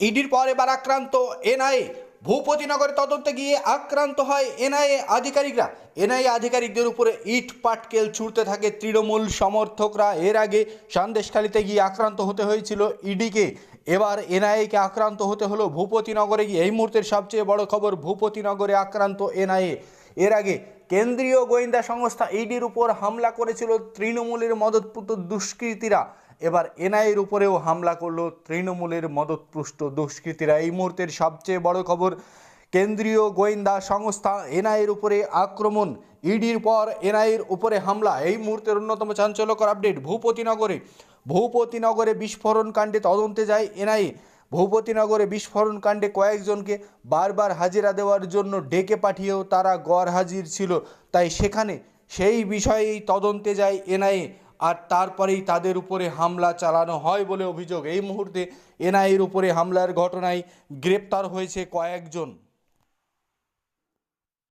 ইডির পর এবার আক্রান্ত এনআইএ ভূপতিনগরে তদন্তে গিয়ে আক্রান্ত হয় এনআইএ আধিকারিকরা। এনআইএ আধিকারিকদের উপরে ইট, পাটকেল ছুটতে থাকে তৃণমূল সমর্থকরা। এর আগে সন্দেশখালিতে গিয়ে আক্রান্ত হতে হয়েছিল ইডিকে। এবার এনআইএকে আক্রান্ত হতে হলো ভূপতিনগরে গিয়ে। এই মুহূর্তের সবচেয়ে বড় খবর ভূপতিনগরে আক্রান্ত এনআইএ। এর আগে কেন্দ্রীয় গোয়েন্দা সংস্থা ইডির উপর হামলা করেছিল তৃণমূলের মদতপুত দুষ্কৃতীরা। এবার এনআইয়ের উপরেও হামলা করল তৃণমূলের মদতপুষ্ট দুষ্কৃতীরা। এই মুহূর্তের সবচেয়ে বড় খবর, কেন্দ্রীয় গোয়েন্দা সংস্থা এনআইয়ের উপরে আক্রমণ। ইডির পর এনআইয়ের উপরে হামলা। এই মুহূর্তের অন্যতম চাঞ্চল্যকর আপডেট, ভূপতিনগরে। ভূপতিনগরে বিস্ফোরণ কাণ্ডে তদন্তে যায় এনআইএ ভূপতিনগরে বিস্ফোরণ কাণ্ডে কয়েকজনকে বারবার হাজিরা দেওয়ার জন্য ডেকে পাঠিয়েও তারা গড় হাজির ছিল। তাই সেখানে সেই বিষয়েই তদন্তে যায় এনআইএ আর তারপরেই তাদের উপরে হামলা চালানো হয় বলে অভিযোগ। এই মুহূর্তে এনআইএর উপরে হামলার ঘটনায় গ্রেপ্তার হয়েছে কয়েকজন।